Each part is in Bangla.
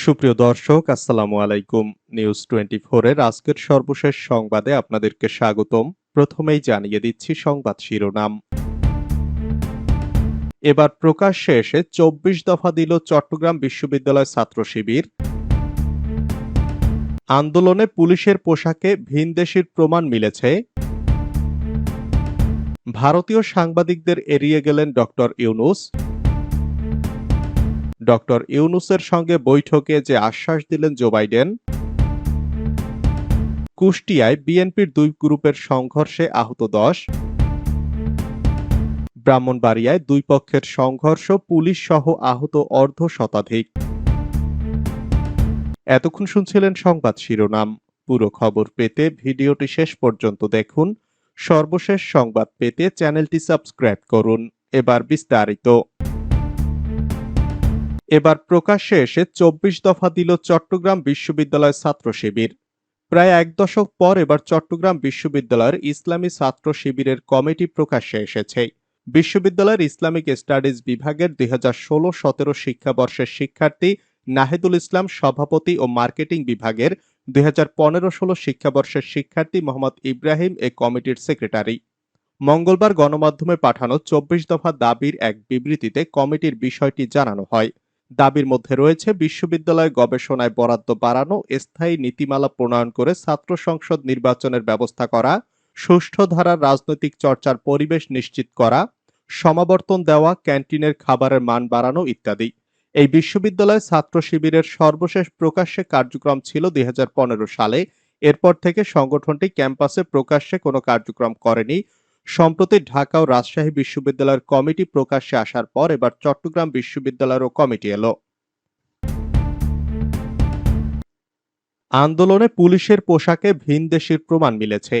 সুপ্রিয় দর্শক, আসসালামু আলাইকুম। নিউজ টোয়েন্টি এর আজকের সর্বশেষ সংবাদে আপনাদেরকে স্বাগতম। প্রথমেই জানিয়ে দিচ্ছি সংবাদ শিরোনাম। এবার প্রকাশ্যে এসে চব্বিশ দফা দিল চট্টগ্রাম বিশ্ববিদ্যালয় ছাত্র শিবির। আন্দোলনে পুলিশের পোশাকে ভিনদেশির প্রমাণ মিলেছে। ভারতীয় সাংবাদিকদের এড়িয়ে গেলেন ডক্টর ইউনুস। ডক্টর ইউনুসের সঙ্গে বৈঠকে যে আশ্বাস দিলেন জো বাইডেন, কুষ্টিয়ায় বিএনপির দুই গ্রুপের সংঘর্ষে আহত দশ, ব্রাহ্মণবাড়িয়ায় দুই পক্ষের সংঘর্ষ পুলিশ সহ আহত অর্ধ শতাধিক। এতক্ষণ শুনছিলেন সংবাদ শিরোনাম। পুরো খবর পেতে ভিডিওটি শেষ পর্যন্ত দেখুন। সর্বশেষ সংবাদ পেতে চ্যানেলটি সাবস্ক্রাইব করুন। এবার বিস্তারিত। এবার প্রকাশ্যে এসে চব্বিশ দফা দিল চট্টগ্রাম বিশ্ববিদ্যালয় ছাত্র শিবির। প্রায় এক দশক পর এবার চট্টগ্রাম বিশ্ববিদ্যালয়ের ইসলামী ছাত্র শিবিরের কমিটি প্রকাশ্যে এসেছে। বিশ্ববিদ্যালয়ের ইসলামিক স্টাডিজ বিভাগের দুই হাজার ষোলো সতেরো শিক্ষাবর্ষের শিক্ষার্থী নাহিদুল ইসলাম সভাপতি ও মার্কেটিং বিভাগের দুই হাজার পনেরো ষোলো শিক্ষাবর্ষের শিক্ষার্থী মোহাম্মদ ইব্রাহিম এ কমিটির সেক্রেটারি। মঙ্গলবার গণমাধ্যমে পাঠানো চব্বিশ দফা দাবির এক বিবৃতিতে কমিটির বিষয়টি জানানো হয়। দাবির মধ্যে রয়েছে বিশ্ববিদ্যালয় গবেষণায় বরাদ্দ বাড়ানো, স্থায়ী নীতিমালা প্রণয়ন করে ছাত্র সংসদ নির্বাচনের ব্যবস্থা করা, সুষ্ঠু ধারার রাজনৈতিক চর্চার পরিবেশ নিশ্চিত করা, সমাবর্তন দেওয়া, ক্যান্টিনের খাবারের মান বাড়ানো ইত্যাদি। এই বিশ্ববিদ্যালয় ছাত্র শিবিরের সর্বশেষ প্রকাশ্যে কার্যক্রম ছিল দুই হাজার পনেরো সালে। এরপর থেকে সংগঠনটি ক্যাম্পাসে প্রকাশ্যে কোনো কার্যক্রম করেনি সম্প্রতি ঢাকা ও রাজশাহী বিশ্ববিদ্যালয়ের কমিটি প্রকাশ্যে আসার পর এবার চট্টগ্রাম বিশ্ববিদ্যালয়েরও কমিটি এলো। আন্দোলনে পুলিশের পোশাকে ভিন দেশের প্রমাণ মিলেছে।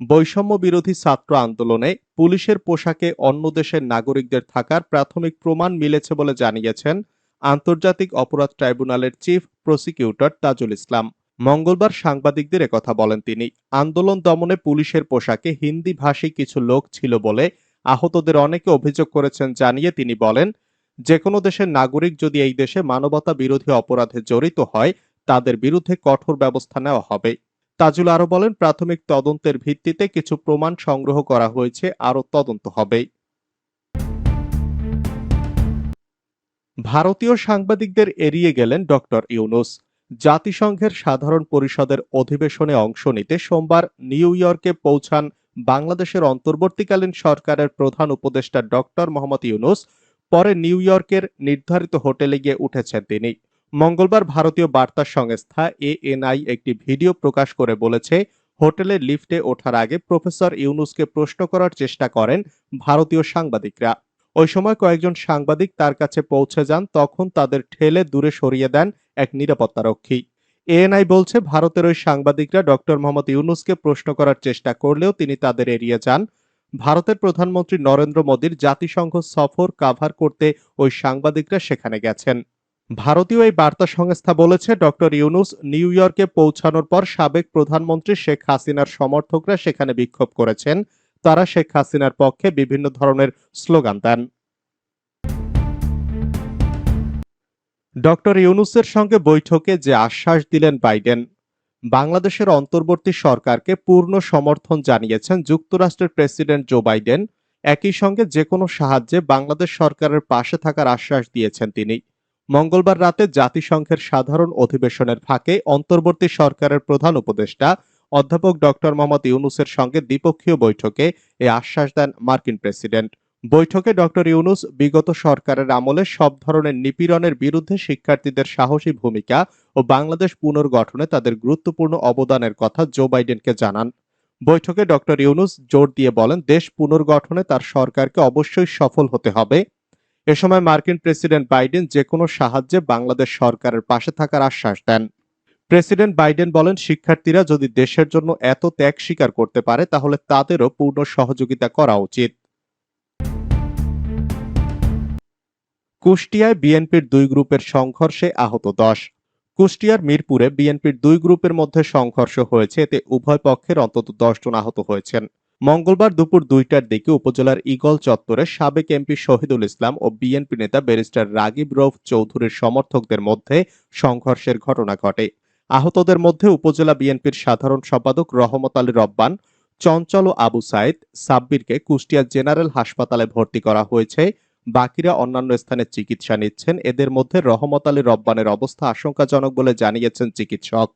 বৈষম্য বিরোধী ছাত্র আন্দোলনে পুলিশের পোশাকে অন্য দেশের নাগরিকদের থাকার প্রাথমিক প্রমাণ মিলেছে বলে জানিয়েছেন আন্তর্জাতিক অপরাধ ট্রাইব্যুনালের চিফ প্রসিকিউটর তাজুল ইসলাম। মঙ্গলবার সাংবাদিকদের একথা বলেন তিনি। আন্দোলন দমনে পুলিশের পোশাকে হিন্দি ভাষী কিছু লোক ছিল বলে আহতদের অনেকে অভিযোগ করেছেন জানিয়ে তিনি বলেন যে কোনো দেশের নাগরিক যদি এই দেশে মানবতা বিরোধী অপরাধে জড়িত হয়, তাদের বিরুদ্ধে কঠোর ব্যবস্থা নেওয়া হবে। তাজুল আরও বলেন, প্রাথমিক তদন্তের ভিত্তিতে কিছু প্রমাণ সংগ্রহ করা হয়েছে, আরও তদন্ত হবে। ভারতীয় সাংবাদিকদের এড়িয়ে গেলেন ডক্টর ইউনুস। জাতিসংঘের সাধারণ পরিষদের অধিবেশনে অংশ নিতে সোমবার নিউ ইয়র্কে পৌঁছান বাংলাদেশের অন্তর্বর্তীকালীন সরকারের প্রধান উপদেষ্টা ডক্টর মোহাম্মদ ইউনুস। পরে নিউ ইয়র্কের নির্ধারিত হোটেলে গিয়ে উঠেছেন তিনি। মঙ্গলবার ভারতীয় বার্তা সংস্থা এএনআই একটি ভিডিও প্রকাশ করে বলেছে, হোটেলের লিফটে ওঠার আগে প্রফেসর ইউনুসকে প্রশ্ন করার চেষ্টা করেন ভারতীয় সাংবাদিকরা। ওই সময় কয়েকজন সাংবাদিক তার কাছে পৌঁছে যান, তখন তাদের ঠেলে দূরে সরিয়ে দেন এক নিরাপত্তারক্ষী। এএনআই বলছে, ভারতের ওই সাংবাদিকরা ডক্টর মোহাম্মদ ইউনুসকে প্রশ্ন করার চেষ্টা করলেও তিনি তাদের এড়িয়ে যান। ভারতের প্রধানমন্ত্রী নরেন্দ্র মোদীর জাতিসংঘ সফর কাভার করতে ওই সাংবাদিকরা সেখানে গেছেন। ভারতীয় এই বার্তা সংস্থা বলেছে, ডক্টর ইউনুস নিউ ইয়র্কে পৌঁছানোর পর সাবেক প্রধানমন্ত্রী শেখ হাসিনার সমর্থকরা সেখানে বিক্ষোভ করেছেন। তারা শেখ হাসিনার পক্ষে বিভিন্ন ধরনের স্লোগান দেন। ডক্টর ইউনুসের সঙ্গে বৈঠকে যে আশ্বাস দিলেন বাইডেন, বাংলাদেশের অন্তর্বর্তী সরকারকে পূর্ণ সমর্থন জানিয়েছেন যুক্তরাষ্ট্রের প্রেসিডেন্ট জো বাইডেন। একই সঙ্গে যে কোনো সাহায্যে বাংলাদেশ সরকারের পাশে থাকার আশ্বাস দিয়েছেন তিনি। মঙ্গলবার রাতে জাতিসংঘের সাধারণ অধিবেশনের ফাঁকে অন্তর্বর্তী সরকারের প্রধান উপদেষ্টা অধ্যাপক ডক্টর মোহাম্মদ ইউনুসের সঙ্গে দ্বিপক্ষীয় বৈঠকে এ আশ্বাস দেন মার্কিন প্রেসিডেন্ট। বৈঠকে ডক্টর ইউনুস বিগত সরকারের আমলে সব ধরনের নিপীড়নের বিরুদ্ধে শিক্ষার্থীদের সাহসী ভূমিকা ও বাংলাদেশ পুনর্গঠনে তাদের গুরুত্বপূর্ণ অবদানের কথা জো বাইডেনকে জানান। বৈঠকে ডক্টর ইউনুস জোর দিয়ে বলেন, দেশ পুনর্গঠনে তার সরকারকে অবশ্যই সফল হতে হবে। এ সময় মার্কিন প্রেসিডেন্ট বাইডেন যে কোনো সাহায্যে বাংলাদেশ সরকারের পাশে থাকার আশ্বাস দেন। প্রেসিডেন্ট বাইডেন বলেন, শিক্ষার্থীরা যদি দেশের জন্য এত ত্যাগ স্বীকার করতে পারে, তাহলে তাদেরও পূর্ণ সহযোগিতা করা উচিত। কুষ্টিয়ায় বিএনপির দুই গ্রুপের সংঘর্ষে আহত দশ। কুষ্টিয়ার মিরপুরে বিএনপির দুই গ্রুপের মধ্যে সংঘর্ষ হয়েছে, এতে উভয় পক্ষের অন্তত জন আহত হয়েছেন। মঙ্গলবার দুপুর দুইটার দিকে উপজেলার ইগল চত্বরে সাবেক এমপি শহীদুল ইসলাম ও বিএনপি নেতা ব্যারিস্টার রাগিব রৌফ চৌধুরীর সমর্থকদের মধ্যে সংঘর্ষের ঘটনা ঘটে। আহতদের মধ্যে উপজেলা বিএনপির সাধারণ সম্পাদক রহমত আলী রব্বান, চঞ্চল ও আবু সাইদ সাব্বিরকে কুষ্টিয়া জেনারেল হাসপাতালে ভর্তি করা হয়েছে। বাকিরা অন্যান্য স্থানে চিকিৎসা নিচ্ছেন। এদের মধ্যে রহমত আলী রব্বানের অবস্থা আশঙ্কাজনক বলে জানিয়েছেন চিকিৎসক।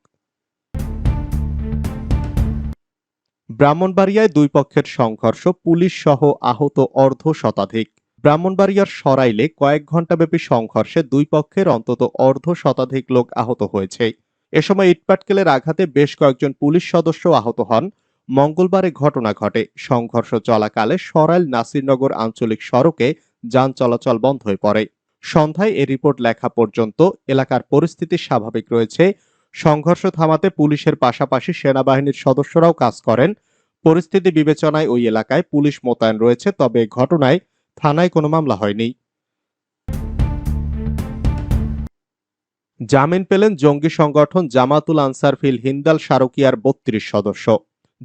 ব্রাহ্মণবাড়িয়ায় দুই পক্ষের সংঘর্ষ, পুলিশ সহ আহত অর্ধ শতাধিক। ব্রাহ্মণবাড়িয়ার সরাইলে কয়েক ঘণ্টাব্যাপী সংঘর্ষে দুই পক্ষের অন্তত অর্ধ শতাধিক লোক আহত হয়েছে। এ সময় ইটপাটকেলের আঘাতে বেশ কয়েকজন পুলিশ সদস্য আহত হন। মঙ্গলবারে ঘটনা ঘটে। সংঘর্ষ চলাকালে সরাইল নাসিরনগর আঞ্চলিক সড়কে যান চলাচল বন্ধ হয়ে পড়ে। সন্ধ্যায় এ রিপোর্ট লেখা পর্যন্ত এলাকার পরিস্থিতি স্বাভাবিক রয়েছে। সংঘর্ষ থামাতে পুলিশের পাশাপাশি সেনাবাহিনীর সদস্যরাও কাজ করেন। পরিস্থিতি বিবেচনায় ওই এলাকায় পুলিশ মোতায়েন রয়েছে, তবে ঘটনায় থানায় কোনো মামলা হয়নি। জামিন পেলেন জঙ্গি সংগঠন জামাতুল আনসার ফিল হিন্দাল সারকিয়ার বত্রিশ সদস্য।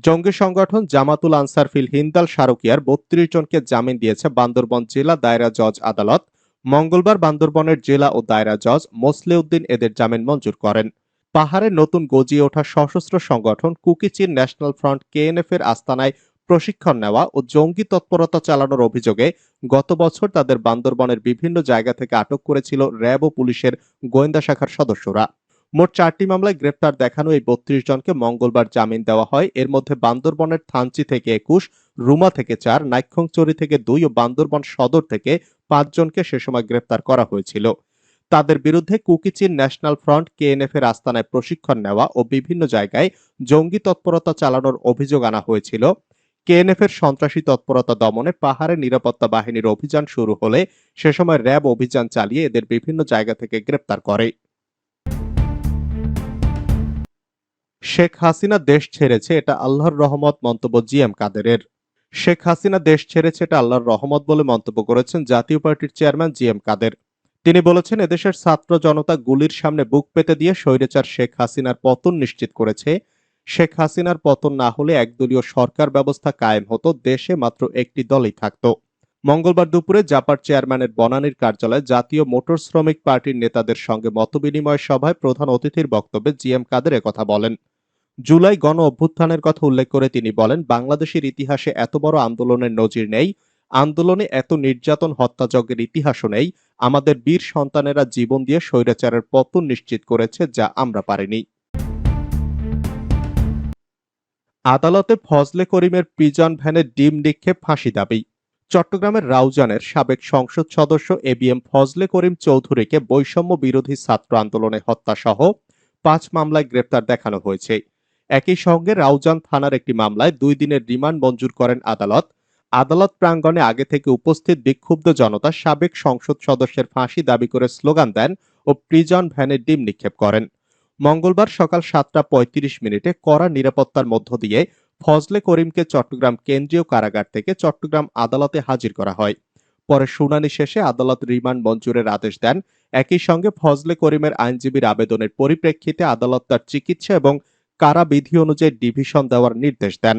জঙ্গি সংগঠন জামাতুল আনসার ফিল হিন্দাল সারকিয়ার বত্রিশ জনকে জামিন দিয়েছে বান্দরবন জেলা দায়রা জজ আদালত। মঙ্গলবার বান্দরবনের জেলা ও দায়রা জজ মোসলেউদ্দিন এদের জামিন মঞ্জুর করেন। পাহাড়ে নতুন গজিয়ে ওঠা সশস্ত্র সংগঠন কুকিচিন ন্যাশনাল ফ্রন্ট কেএনএফ এর আস্তানায় প্রশিক্ষণ নেওয়া ও জঙ্গি তৎপরতা চালানোর অভিযোগে গত বছর তাদের বান্দরবনের বিভিন্ন জায়গা থেকে আটক করেছিল র্যাব ও পুলিশের গোয়েন্দা শাখার সদস্যরা। মোট চারটি মামলায় গ্রেপ্তার দেখানো এই বত্রিশ জনকে মঙ্গলবার জামিন দেওয়া হয়। এর মধ্যে বান্দরবনের থানচি থেকে একুশ, রুমা থেকে চার, নাইক্ষংচুরি থেকে দুই ও বান্দরবন সদর থেকে পাঁচজনকে সে সময় গ্রেপ্তার করা হয়েছিল। তাদের বিরুদ্ধে কুকিচিন ন্যাশনাল ফ্রন্ট কেএনএফ এর আস্তানায় প্রশিক্ষণ নেওয়া ও বিভিন্ন জায়গায় জঙ্গি তৎপরতা চালানোর অভিযোগ আনা হয়েছিল। কেএনএফ এর সন্ত্রাসী তৎপরতা দমনে পাহাড়ে নিরাপত্তা বাহিনীর অভিযান শুরু হলে সে সময় র্যাব অভিযান চালিয়ে এদের বিভিন্ন জায়গা থেকে গ্রেপ্তার করে। শেখ হাসিনা দেশ ছেড়েছে এটা আল্লাহর রহমত মন্তব্য জি এম কাদেরের। শেখ হাসিনা দেশ ছেড়েছে এটা আল্লাহর রহমত বলে মন্তব্য করেছেন জাতীয় পার্টির চেয়ারম্যান জি এম কাদের। তিনি বলেছেন, এদেশের ছাত্র জনতা গুলির সামনে বুক পেতে দিয়ে স্বৈরাচার শেখ হাসিনার পতন নিশ্চিত করেছে। শেখ হাসিনার পতন না হলে একদলীয় সরকার ব্যবস্থা কায়েম হতো, দেশে মাত্র একটি দলই থাকত। মঙ্গলবার দুপুরে জাপার চেয়ারম্যানের বনানীর কার্যালয়ে জাতীয় মোটর শ্রমিক পার্টির নেতাদের সঙ্গে মতবিনিময় সভায় প্রধান অতিথির বক্তব্যে জি এম কাদের কথা বলেন। জুলাই গণ অভ্যুত্থানের কথা উল্লেখ করে তিনি বলেন, বাংলাদেশের ইতিহাসে এত বড় আন্দোলনের নজির নেই, আন্দোলনে এত নির্যাতন হত্যাযজ্ঞের ইতিহাসও নেই, আমাদের বীর সন্তানেরা জীবন দিয়ে স্বৈরাচারের পতন নিশ্চিত করেছে যা আমরা পারিনি। আদালতে ফজলে করিমের প্রিজন ভ্যানে ডিম নিক্ষেপ ফাঁসি দাবি। চট্টগ্রামের রাউজানের সাবেক সংসদ সদস্য A B M Fazle Karim চৌধুরীকে বৈষম্য বিরোধী ছাত্র আন্দোলনে হত্যা সহ পাঁচ মামলায় গ্রেপ্তার দেখানো হয়েছে। একই সঙ্গে রাউজান থানার একটি মামলায় দুই দিনের রিমান্ড মঞ্জুর করেন আদালত। আদালত প্রাঙ্গণে আগে থেকে উপস্থিত বিক্ষুব্ধ জনতা সাবেক সংসদ সদস্যের ফাঁসি দাবি করে স্লোগান দেন ও প্রিজন ভ্যানে ডিম নিক্ষেপ করেন। মঙ্গলবার সকাল সাতটা পঁয়ত্রিশ মিনিটে কড়া নিরাপত্তার মধ্য দিয়ে ফজলে করিমকে চট্টগ্রাম কেন্দ্রীয় কারাগার থেকে চট্টগ্রাম আদালতে হাজির করা হয়। পরে শুনানি শেষে আদালত রিমান্ড মঞ্জুরের আদেশ দেন। একই সঙ্গে ফজলে করিমের আইনজীবীর আবেদনের পরিপ্রেক্ষিতে আদালত তার চিকিৎসা এবং কারা বিধি অনুযায়ী ডিভিশন দেওয়ার নির্দেশ দেন।